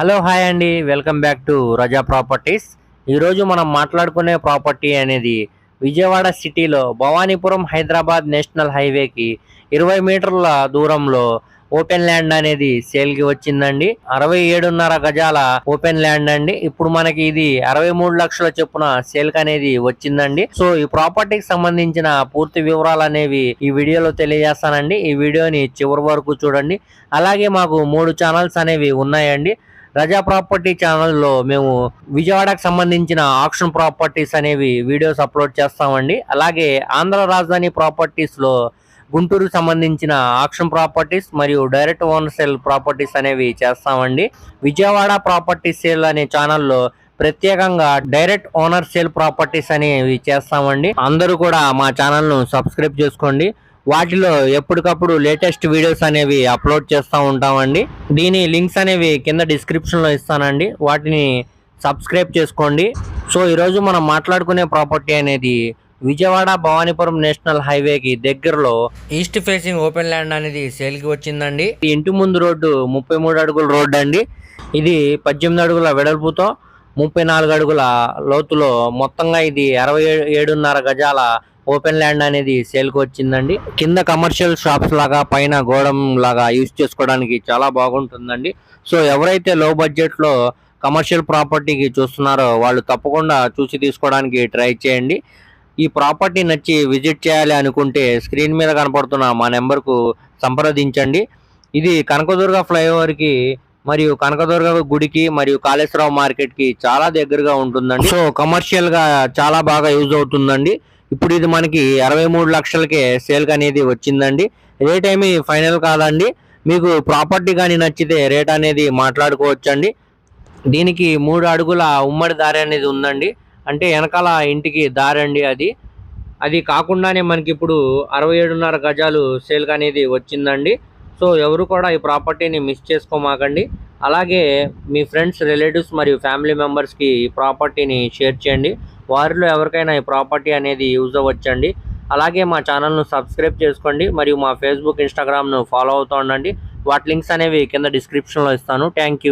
Hello hi అండి welcome back to Raza properties. ఈరోజు మనం మాట్లాడుకునే ప్రాపర్టీ అనేది విజయవాడ సిటీలో భవానీపురం హైదరాబాద్ నేషనల్ హైవేకి ఇరవై మీటర్ల దూరంలో ఓపెన్ ల్యాండ్ అనేది సేల్కి వచ్చిందండి. అరవై ఏడున్నర గజాల ఓపెన్ ల్యాండ్ అండి. ఇప్పుడు మనకి ఇది అరవై మూడు లక్షల చొప్పున సేల్కి అనేది వచ్చిందండి. సో ఈ ప్రాపర్టీకి సంబంధించిన పూర్తి వివరాలు అనేవి ఈ వీడియోలో తెలియజేస్తానండి. ఈ వీడియోని చివరి వరకు చూడండి. అలాగే మాకు మూడు ఛానల్స్ అనేవి ఉన్నాయండి. రజా ప్రాపర్టీ ఛానల్లో మేము విజయవాడకు సంబంధించిన ఆక్షన్ ప్రాపర్టీస్ అనేవి వీడియోస్ అప్లోడ్ చేస్తామండి. అలాగే ఆంధ్ర రాజధాని ప్రాపర్టీస్లో గుంటూరు గుంటూరుకు సంబంధించిన ఆక్షన్ ప్రాపర్టీస్ మరియు డైరెక్ట్ ఓన్ సేల్ ప్రాపర్టీస్ అనేవి చేస్తామండి. విజయవాడ ప్రాపర్టీ సేల్ అనే ఛానల్లో ప్రత్యేకంగా డైరెక్ట్ ఓనర్ సేల్ ప్రాపర్టీస్ అనేవి చేస్తామండి. అందరూ కూడా మా ఛానల్ను సబ్స్క్రైబ్ చేసుకోండి. వాటిలో ఎప్పటికప్పుడు లేటెస్ట్ వీడియోస్ అనేవి అప్లోడ్ చేస్తూ ఉంటామండి. దీని లింక్స్ అనేవి కింద డిస్క్రిప్షన్లో ఇస్తానండి. వాటిని సబ్స్క్రైబ్ చేసుకోండి. సో ఈరోజు మనం మాట్లాడుకునే ప్రాపర్టీ అనేది విజయవాడ భవానీపురం నేషనల్ హైవేకి దగ్గరలో ఈస్ట్ ఫేసింగ్ ఓపెన్ ల్యాండ్ అనేది సేల్కి వచ్చిందండి. ఇంటి ముందు రోడ్డు ముప్పై మూడు అడుగుల రోడ్డు అండి. ఇది పద్దెనిమిది అడుగుల వెడల్పుతో ముప్పై నాలుగు అడుగుల లోతులో మొత్తంగా ఇది అరవై ఏడున్నర గజాల ఓపెన్ ల్యాండ్ అనేది సేల్కి వచ్చిందండి. కింద కమర్షియల్ షాప్స్ లాగా పైన గోడం లాగా యూజ్ చేసుకోవడానికి చాలా బాగుంటుందండి. సో ఎవరైతే లో బడ్జెట్లో కమర్షియల్ ప్రాపర్టీకి చూస్తున్నారో వాళ్ళు తప్పకుండా చూసి తీసుకోవడానికి ట్రై చేయండి. ఈ ప్రాపర్టీ నచ్చి విజిట్ చేయాలి అనుకుంటే స్క్రీన్ మీద కనపడుతున్న మా నెంబర్కు సంప్రదించండి. ఇది కనకదుర్గ ఫ్లైఓవర్కి మరియు కనకదుర్గ గుడికి మరియు కాళేశ్వరరావు మార్కెట్కి చాలా దగ్గరగా ఉంటుందండి. సో కమర్షియల్గా చాలా బాగా యూజ్ అవుతుందండి. ఇప్పుడు ఇది మనకి అరవై మూడు లక్షలకే సేల్కి అనేది వచ్చిందండి. రేట్ ఏమి ఫైనల్ కాదండి. మీకు ప్రాపర్టీ కానీ నచ్చితే రేట్ అనేది మాట్లాడుకోవచ్చండి. దీనికి మూడు అడుగుల ఉమ్మడి దారి అనేది ఉందండి. అంటే వెనకాల ఇంటికి దారి అండి అది. అది కాకుండానే మనకి ఇప్పుడు అరవై ఏడున్నర గజాలు సేల్కి అనేది వచ్చిందండి. సో ఎవరు కూడా ఈ ప్రాపర్టీని మిస్ చేసుకోమాకండి. అలాగే మీ ఫ్రెండ్స్ రిలేటివ్స్ మరియు ఫ్యామిలీ మెంబర్స్కి ఈ ప్రాపర్టీని షేర్ చేయండి. వారిలో ఎవరికైనా ఈ ప్రాపర్టీ అనేది యూజ్ అవ్వచ్చండి. అలాగే మా ఛానల్ను సబ్స్క్రైబ్ చేసుకోండి. మరియు మా ఫేస్బుక్ ఇన్స్టాగ్రామ్ను ఫాలో అవుతూ ఉండండి. వాటి లింక్స్ అనేవి కింద డిస్క్రిప్షన్లో ఇస్తాను. Thank you.